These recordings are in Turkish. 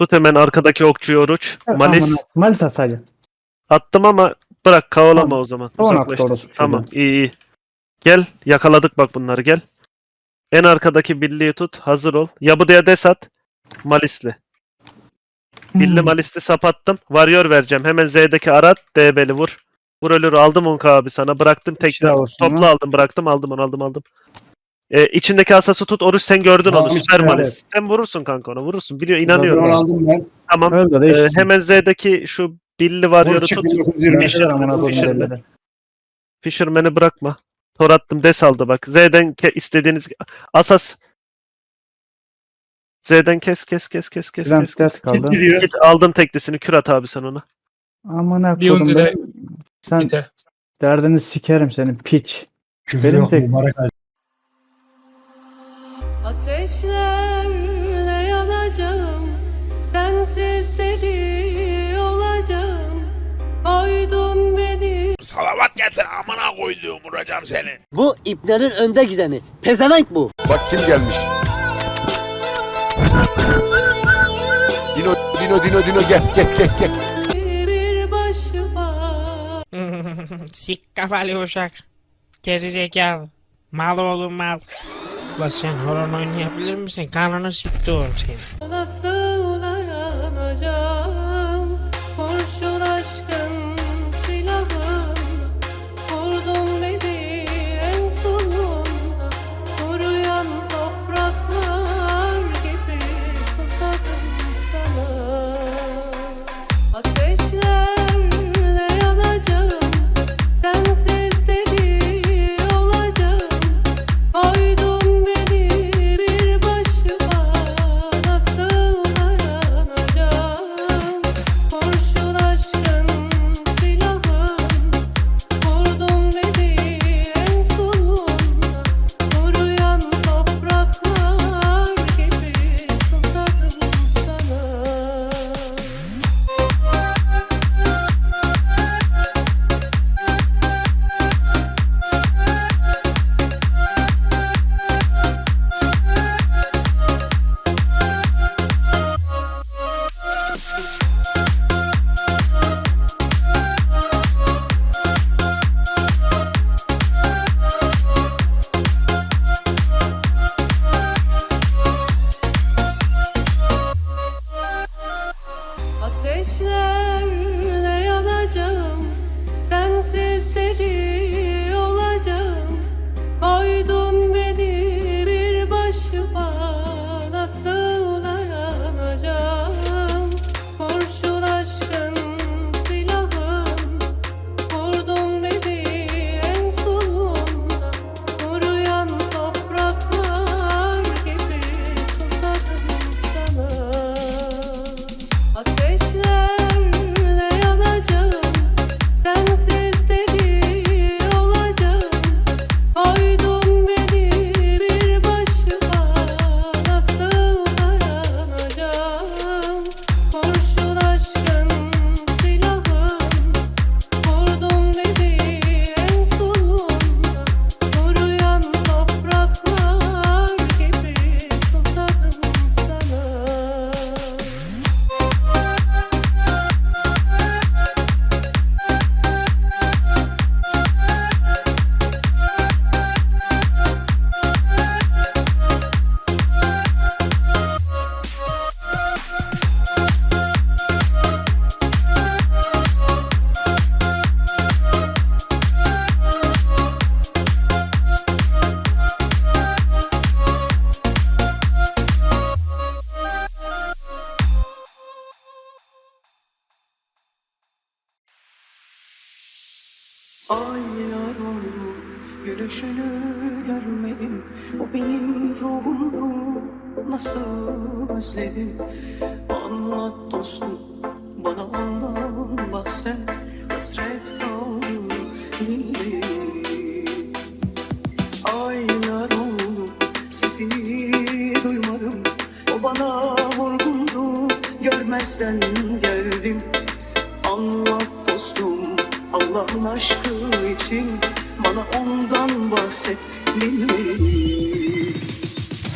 Tut hemen arkadaki okçuyu oruç. Malis Malis sadece. attım ama bırak kavalama Tamam. o zaman. Son Uzaklaştır. Tamam iyi iyi. Gel yakaladık bak bunları gel. En arkadaki birliği tut. Hazır ol. Yabuduya des at. Malisli. Billi Hmm. Malisli sapattım. Varıyor vereceğim. Hemen Z'deki arat. DB'li vur. Vur ölür aldım Onka abi sana. Bıraktım tekrar. ya. aldım bıraktım aldım onu aldım aldım. Ee, içindeki asası tut. Oruç sen gördün onu. Tamam, Süper işte, Malis. evet. Sen vurursun kanka ona. Vurursun. Biliyor inanıyorum. Onu aldım ben. Tamam. Öyle de işte. hemen Z'deki şu Billi Varyor'u Burçak tut. 1920. Fisher- Fisher amına koyayım Fisher'le. derleri. Fisherman'ı bırakma. Tor attım. Des aldı bak. Z'den ke- istediğiniz asas. Z'den kes kes kes kes kes Güzel kes. kes. kaldı. Gidiyor. Git aldım teklisini. Kür at abi sen ona. Amına Bir koydum ulti de- ben. Sen Biter. derdini sikerim senin piç. Küfür Benim yok tek- mübarek. Ateşlerle yanacağım Sensiz deli olacağım Koydun beni Salavat getir amına koyduğum vuracağım seni. Bu iplerin önde gideni. Pezevenk bu. Bak kim gelmiş. Dino, Dino, Dino, Dino gel, gel, gel, gel. bir başıma Sik kafalı uşak. Geri zekalı. Mal oğlum mal. Ulan sen horon oynayabilir misin? Kanını siktiğim seni. Nasıl dayanacağım Aylar oldu gülüşünü görmedim. O benim ruhumdu nasıl özledim Anlat dostum bana ondan bahset. Hasret kaldı dilde Aylar oldu sesini duymadım. O bana vurgundu görmezden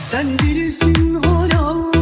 Sen bilirsin hala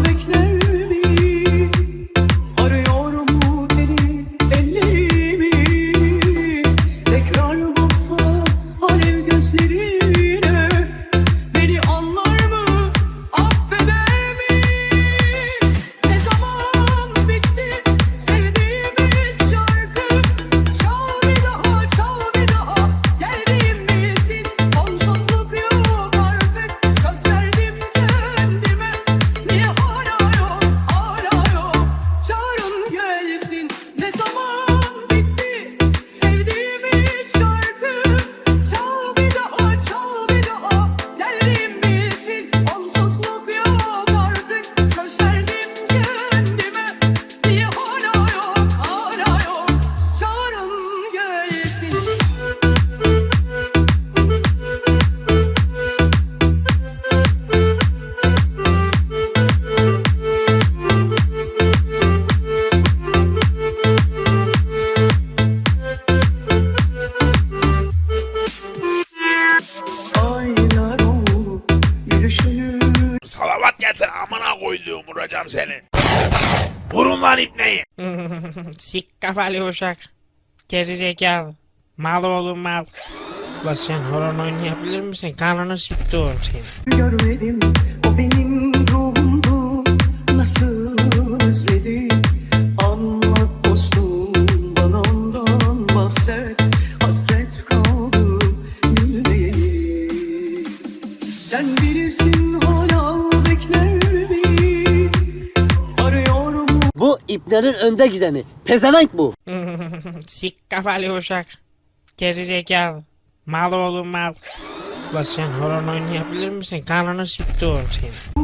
Gülüşünü Salavat getir amına koyduğum vuracağım seni. Vurun lan ipneyi. Sik kafalı uşak. Gerizekalı. Mal oğlum mal. Ulan sen horon oynayabilir misin? Kanını siktiyorum seni. görmedim O benim Bu iplerin önde gideni. Pezevenk bu. Sik kafalı uşak. Gerizekalı. Mal oğlum mal. Ulan sen horon oynayabilir misin? Kanını seni. Bu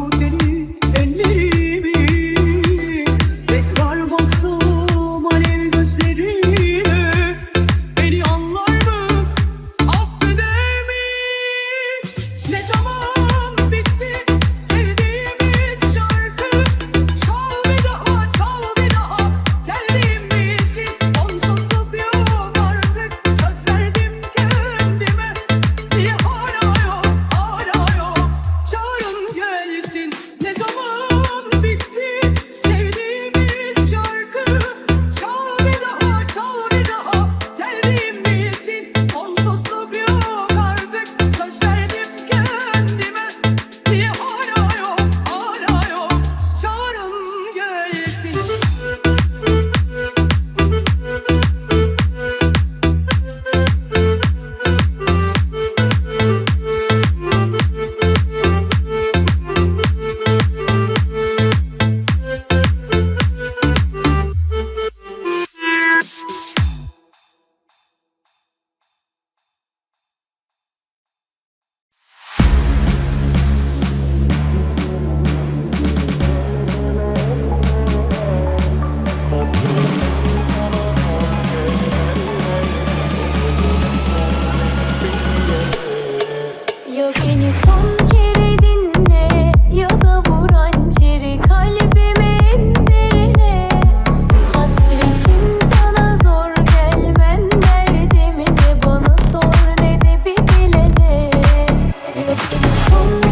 beni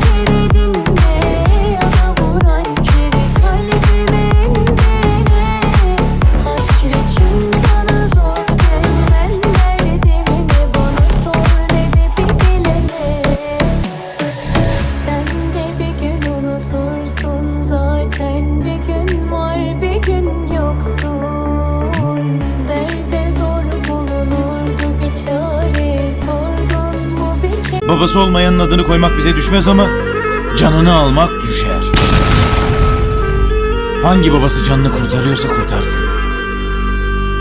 Babası olmayanın adını koymak bize düşmez ama canını almak düşer. Hangi babası canını kurtarıyorsa kurtarsın.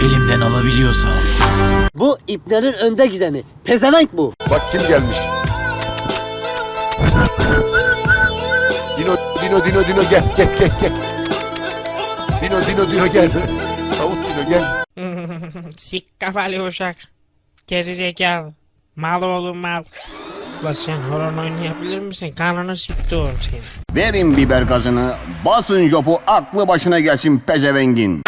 Elimden alabiliyorsa alsın. Bu iplerin önde gideni. Pezevenk bu. Bak kim gelmiş. Dino, Dino, Dino, Dino gel, gel, gel, gel. Dino, Dino, Dino gel. Tavuk Dino gel. Sik kafalı uşak. Gerizekalı. Mal oğlum mal. Ulan sen horon oynayabilir misin? Kanını siktiyorum seni. Verin biber gazını, basın jopu aklı başına gelsin pezevengin.